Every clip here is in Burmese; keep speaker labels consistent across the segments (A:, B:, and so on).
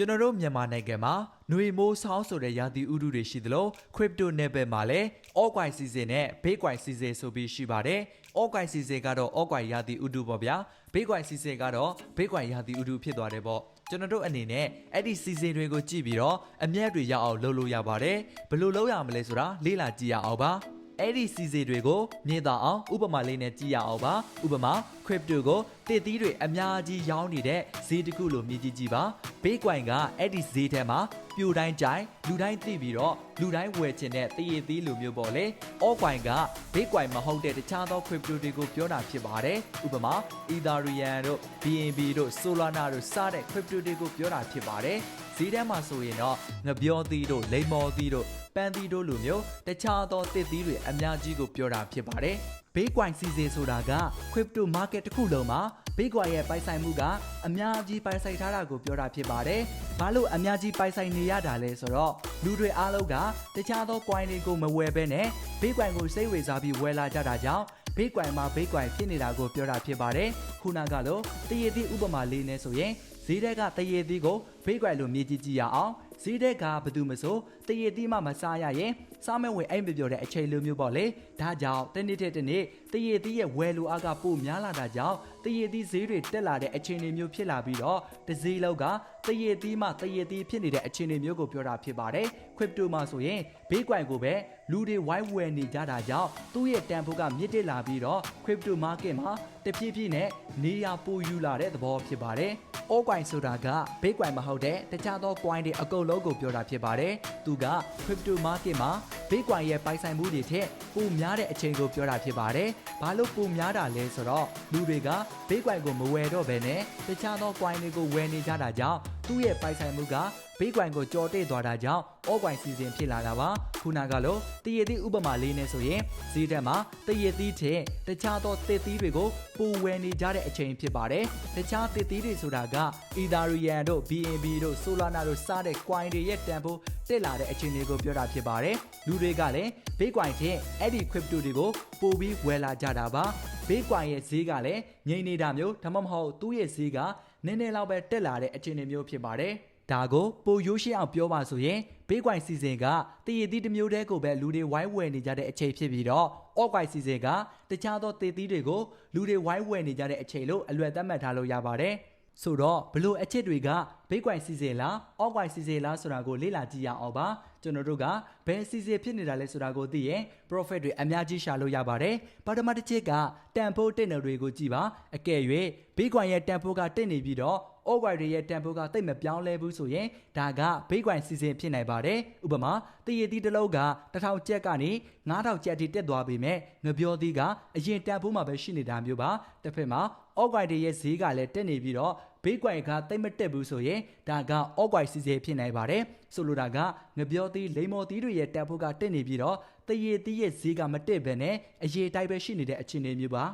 A: ကျွန်တော်တို့မြန်မာနိုင်ငံမှာຫນွေမိုးဆောင်းဆိုတဲ့ရာသီဥတုတွေရှိသလို crypto နယ်ပယ်မှာလည်း altcoin season နဲ့ bitcoin season ဆိုပြီးရှိပါတယ်။ altcoin season ကတော့ altcoin ရာသီဥတုပေါ့ဗျာ။ bitcoin season ကတော့ bitcoin ရာသီဥတုဖြစ်သွားတယ်ပေါ့။ကျွန်တော်တို့အနေနဲ့အဲ့ဒီ season တွေကိုကြည့်ပြီးတော့အမျက်တွေရအောင်လုပ်လို့ရပါတယ်။ဘယ်လိုလုပ်ရမလဲဆိုတာလေ့လာကြည့်ရအောင်ပါ။ အဲ့ဒီစီစီတွေကိုမြင်သာအောင်ဥပမာလေးနဲ့ကြည့်ရအောင်ပါဥပမာ crypto ကိုတစ်သီးတွေအများကြီးရောင်းနေတဲ့ဈေးတစ်ခုလိုမြင်ကြည့်ကြည့်ပါ bitcoin ကအဲ့ဒီဈေးထဲမှာပြိုတိုင်းကြိုင်လူတိုင်းသိပြီးတော့လူတိုင်းဝယ်ချင်တဲ့တည်ရည်သီးလိုမျိုးပေါ့လေ altcoin က bitcoin မဟုတ်တဲ့တခြားသော crypto တွေကိုပြောတာဖြစ်ပါတယ်ဥပမာ ethereum တို့ bnb တို့ solana တို့စတဲ့ crypto တွေကိုပြောတာဖြစ်ပါတယ် ဈေးထဲမှာဆိုရင်တော့ငပြောသီးတို့လိမ္မော်သီးတို့ပန်းသီးတို့လိုမျိုးတခြားသောတစ်သီးတွေအများကြီးကိုပြောတာဖြစ်ပါတယ်။ Bitcoin စီစဉ်ဆိုတာက crypto market တစ်ခုလုံးမှာ Bitcoin ရဲ့ပိုင်ဆိုင်မှုကအများကြီးပိုင်ဆိုင်ထားတာကိုပြောတာဖြစ်ပါတယ်။ဘာလို့အများကြီးပိုင်ဆိုင်နေရတာလဲဆိုတော့လူတွေအားလုံးကတခြားသော coin တွေကိုမဝယ်ဘဲနဲ့ Bitcoin ကိုစိတ်ဝင်စားပြီးဝယ်လာကြတာကြောင့် Bitcoin မှာ Bitcoin ဖြစ်နေတာကိုပြောတာဖြစ်ပါတယ်။ခုနကလိုတရည်သည့်ဥပမာလေးနဲ့ဆိုရင်ဈေးထဲကတရေသီးကိုဘေးကွယ်လိုမြည်ကြည့်ကြည့်ရအောင်ဈေးထဲကဘယ်သူမဆိုတရေသီးမှမစားရရင် စားမဲ့ဝင်အိမ်မပြောတဲ့အချိန်လိုမျိုးပေါ့လေဒါကြောင့်တနေ့တစ်နေ့တရေသီးရဲ့ဝယ်လိုအားကပိုများလာတာကြောင့်တရေသီးဈေးတွေတက်လာတဲ့အချိန်တွေမျိုးဖြစ်လာပြီးတော့တစည်းလောက်ကတရေသီးမှတရေသီးဖြစ်နေတဲ့အချိန်တွေမျိုးကိုပြောတာဖြစ်ပါတယ်။ crypto မှာဆိုရင်ဘေးကွယ်ကိုပဲလူတွေဝိုင်းဝယ်နေကြတာကြောင့်သူ့ရဲ့တန်ဖိုးကမြင့်တက်လာပြီးတော့ crypto market မှာတဖြည်းဖြည်းနဲ့နေရာပိုယူလာတဲ့သဘောဖြစ်ပါတယ်။ altcoin ဆိုတာက bitcoin မဟုတ်တဲ့တခြားသော coin တွေအကုန်လုံးကိုပြောတာဖြစ်ပါတယ်။သူက crypto market မှာ bitcoin ရဲ့ပိုင်ဆိုင်မှုတွေထက်ပိုများတဲ့အချိန်ကိုပြောတာဖြစ်ပါတယ်။ဘာလို့ပိုများတာလဲဆိုတော့လူတွေက bitcoin ကိုမဝယ်တော့ဘဲနဲ့တခြားသော coin တွေကိုဝယ်နေကြတာကြောင့် သူ့ရဲ့ပိုင်ဆိုင်မှုက bitcoin ကိုကြော်တဲ့သွားတာကြောင့် altcoin စီစဉ်ဖြစ်လာတာပါခုနကလိုတရည်သည့်ဥပမာလေးနဲ့ဆိုရင်ဈေးတက်မှာတရည်သီးထက်တခြားသောတစ်သီးတွေကိုပိုဝယ်နေကြတဲ့အချိန်ဖြစ်ပါတယ်တခြားတစ်သီးတွေဆိုတာက Ethereum တို့ BNB တို့ Solana တို့စတဲ့ coin တွေရဲ့တန်ဖိုးတက်လာတဲ့အချိန်တွေကိုပြောတာဖြစ်ပါတယ်လူတွေကလည်း Bitcoin ထက်အဲ့ဒီ crypto တွေကိုပိုပြီးဝယ်လာကြတာပါ Bitcoin ရဲ့ဈေးကလည်းငြိမ်နေတာမျိုးဒါမှမဟုတ်သူ့ရဲ့ဈေးက နည်းနည်းလောက်ပဲတက်လာတဲ့အခြေအနေမျိုးဖြစ်ပါတယ်ဒါကိုပိုရိုးရှင်းအောင်ပြောပါဆိုရင်ဘေးကွိုင်စီစဉ်ကတည်ရည်သီးတစ်မျိုးတည်းကိုပဲလူတွေဝိုင်းဝယ်နေကြတဲ့အချိန်ဖြစ်ပြီးတော့အော့ကွိုင်စီစဉ်ကတခြားသောတည်သီးတွေကိုလူတွေဝိုင်းဝယ်နေကြတဲ့အချိန်လို့အလွယ်သတ်မှတ်ထားလို့ရပါတယ် ဆိုတော့ဘလို့အချစ်တွေကဘေးကွိုင်စီစဉ်လားအော့ကွိုင်စီစဉ်လားဆိုတာကိုလေ့လာကြည့်ရအောင်ပါကျွန်တော်တို့ကဘယ်စီစဉ်ဖြစ်နေတာလဲဆိုတာကိုသိရင် profit တွေအများကြီးရှာလို့ရပါတယ်ပထမတစ်ချက်ကတန်ဖိုးတက်နယ်တွေကိုကြည့်ပါအကယ်၍ဘေးကွိုင်ရဲ့တန်ဖိုးကတက်နေပြီးတော့ over တွေရဲ့တန်ဖိုးကတိတ်မပြောင်းလဲဘူးဆိုရင်ဒါကဘေးကွိုင်စီစဉ်ဖြစ်နိုင်ပါတယ်ဥပမာတရည်သီးတစ်လုံးက1000ကျပ်ကနေ9000ကျပ်ထိတက်သွားပြီမဲ့ငပြောသီးကအရင်တန်ဖိုးမှာပဲရှိနေတာမျိုးပါတစ်ဖက်မှာ over တွေရဲ့ဈေးကလည်းတက်နေပြီးတော့ဘေးကွိုင်ကတိတ်မတက်ဘူးဆိုရင်ဒါက over စီစဉ်ဖြစ်နိုင်ပါတယ်ဆိုလိုတာကငပြောသီးလိမ္မော်သီးတွေရဲ့တန်ဖိုးကတက်နေပြီးတော့တရည်သီးရဲ့ဈေးကမတက်ဘဲနဲ့အရေးတိုက်ပဲရှိနေတဲ့အခြေအနေမျိုးပါ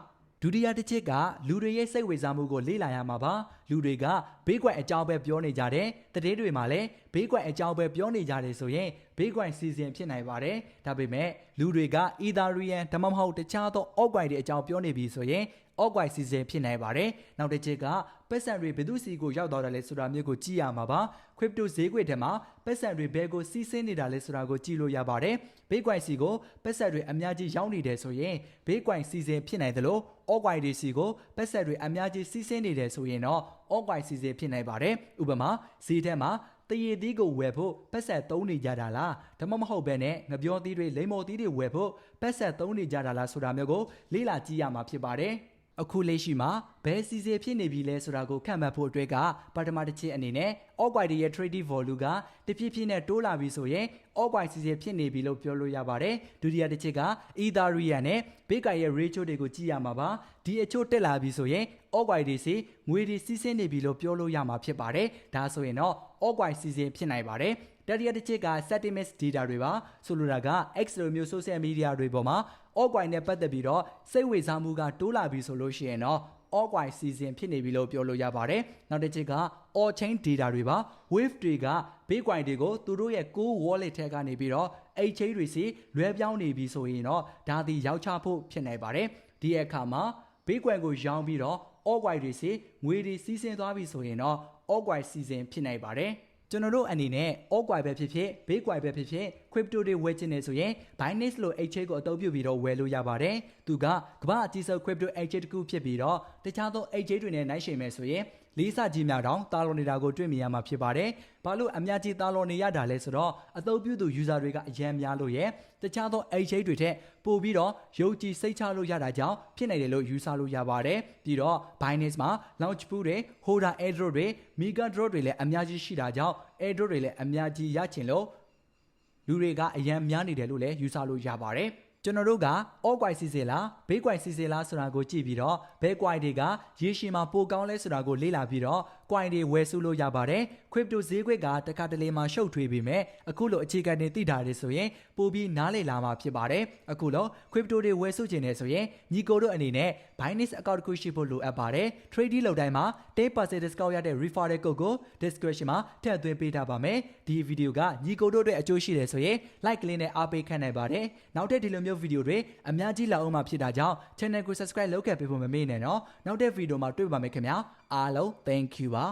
A: ဒုတိယတစ်ချက်ကလူတွေရဲ့စိတ်ဝင်စားမှုကိုလေ့လာရမှာပါလူတွေက ဘေးကွက်အကြောင်းပဲပြောနေကြတယ်တတိတွေမှာလည်းဘေးကွက်အကြောင်းပဲပြောနေကြတယ်ဆိုရင်ဘေးကွက်စီစဉ်ဖြစ်နိုင်ပါတယ်ဒါပေမဲ့လူတွေက Ethereum ဒါမှမဟုတ်တခြားသော altcoin တွေအကြောင်းပြောနေပြီဆိုရင် altcoin စီစဉ်ဖြစ်နိုင်ပါတယ်နောက်တစ်ချက်ကပတ်စံတွေဘယ်သူစီကိုရောက်သွားတယ်လဲဆိုတာမျိုးကိုကြည့်ရမှာပါ crypto ဈေးကွက်ထဲမှာပတ်စံတွေဘယ်ကိုစီးဆင်းနေတာလဲဆိုတာကိုကြည့်လို့ရပါတယ် bitcoin စီကိုပတ်စံတွေအများကြီးရောက်နေတယ်ဆိုရင် bitcoin စီစဉ်ဖြစ်နိုင်တယ်လို့ altcoin တွေစီကိုပတ်စံတွေအများကြီးစီးဆင်းနေတယ်ဆိုရင်တော့ altcoin စီစဉ်ဖြစ်နိုင်ပါတယ်ဥပမာဈေးထဲမှာတရည်သီးကိုဝယ်ဖို့ပတ်ဆက်သုံးနေကြတာလားဒါမှမဟုတ်ဘဲနဲ့ငပြောသီးတွေလိမ္မော်သီးတွေဝယ်ဖို့ပတ်ဆက်သုံးနေကြတာလားဆိုတာမျိုးကိုလေ့လာကြည့်ရမှာဖြစ်ပါတယ် အခုလက်ရှိမှာဘယ်စီစဉ်ဖြစ်နေပြီလဲဆိုတာကိုခန့်မှတ်ဖို့အတွက်ကပထမတစ်ချက်အနေနဲ့ altcoin ရဲ့ trading volume ကတဖြည်းဖြည်းနဲ့တိုးလာပြီဆိုရင် altcoin စီစဉ်ဖြစ်နေပြီလို့ပြောလို့ရပါတယ်ဒုတိယတစ်ချက်က Ethereum နဲ့ Bitcoin ရဲ့ ratio တွေကိုကြည့်ရမှာပါဒီအချို့တက်လာပြီဆိုရင် altcoin တွေစီငွေတွေစီးဆင်းနေပြီလို့ပြောလို့ရမှာဖြစ်ပါတယ်ဒါဆိုရင်တော့ altcoin စီစဉ်ဖြစ်နိုင်ပါတယ်တတိယတစ်ချက်က settlements data တွေပါဆိုလိုတာက X လိုမျိုး social media တွေပေါ်မှာ altcoin နဲ့ပတ်သက်ပြီးတော့စိတ်ဝင်စားမှုကတိုးလာပြီဆိုလို့ရှိရင်တော့ altcoin season ဖြစ်နေပြီလို့ပြောလို့ရပါတယ်။နောက်တစ်ချက်က all chain data တွေပါ wave တွေက bitcoin တွေကိုသူတို့ရဲ့ core wallet ထဲကနေပြီးတော့ exchange တွေစီလွှဲပြောင်းနေပြီဆိုရင်တော့ဒါသည်ရောက်ချဖို့ဖြစ်နေပါတယ်။ဒီအခါမှာ bitcoin ကိုရောင်းပြီးတော့ altcoin တွေစီငွေတွေစီးဆင်းသွားပြီဆိုရင်တော့ altcoin season ဖြစ်နိုင်ပါတယ်။
B: ကျွန်တော်တို့အနေနဲ့ all coin ပဲဖြစ်ဖြစ်ဘေး coin ပဲဖြစ်ဖြစ် crypto တွေဝယ်ချင်နေဆိုရင် Binance လို့ exchange ကိုအသုံးပြုပြီးတော့ဝယ်လို့ရပါတယ်။သူကကမ္ဘာအကြီးဆုံး crypto exchange တစ်ခုဖြစ်ပြီးတော့တခြားသော exchange တွေနဲ့နှိုင်းယှဉ်မယ်ဆိုရင် လေးစားကြီးများတောင်တာလွန်နေတာကိုတွေ့မြင်ရမှာဖြစ်ပါတယ်။ဘာလို့အများကြီးတာလွန်နေရတာလဲဆိုတော့အသုံးပြုသူ user တွေကအများများလို့ရဲ့တခြားသော exchange တွေထက်ပိုပြီးတော့ယုံကြည်စိတ်ချလို့ရတာကြောင့်ဖြစ်နိုင်တယ်လို့ယူဆလို့ရပါတယ်။ပြီးတော့ Binance မှာ launch pool တွေ holder airdrop တွေ mega drop တွေလည်းအများကြီးရှိတာကြောင့် airdrop တွေလည်းအများကြီးရချင်လို့လူတွေကအရန်များနေတယ်လို့လည်းယူဆလို့ရပါတယ် ကျွန်တော်တို့က all coin စီစီလားဘေး coin စီစီလားဆိုတာကိုကြည့်ပြီးတော့ဘဲ coin တွေကရေရှည်မှာပိုကောင်းလဲဆိုတာကိုလေ့လာပြီးတော့ coin တွေဝယ်စုလို့ရပါတယ် crypto ဈေးကွက်ကတခါတလေမှာရှုပ်ထွေးပြီးမဲ့အခုလိုအခြေခံတွေသိတာတွေဆိုရင်ပိုပြီးနားလည်လာမှာဖြစ်ပါတယ်အခုလို crypto တွေဝယ်စုခြင်းနေဆိုရင်ညီကိုတို့အနေနဲ့ Binance account တစ်ခုရှိဖို့လိုအပ်ပါတယ် trading လုပ်တိုင်းမှာ10% discount ရတဲ့ referral code ကို description မှာထည့်သွင်းပေးထားပါမယ်ဒီဗီဒီယိုကညီကိုတို့အတွက်အကျိုးရှိတယ်ဆိုရင် like ကလေးနဲ့အားပေးခံနိုင်ပါတယ်နောက်ထပ်ဒီလိုမျိုးဗီဒီယိုတွေအများကြီးလာအောင်မှာဖြစ်တာကြောင့် channel ကို subscribe လုပ်ခဲ့ပေးဖို့မမေ့နဲ့နော်နောက်တဲ့ဗီဒီယိုမှာတွေ့ပါမယ်ခင်ဗျာအားလုံး thank you ပါ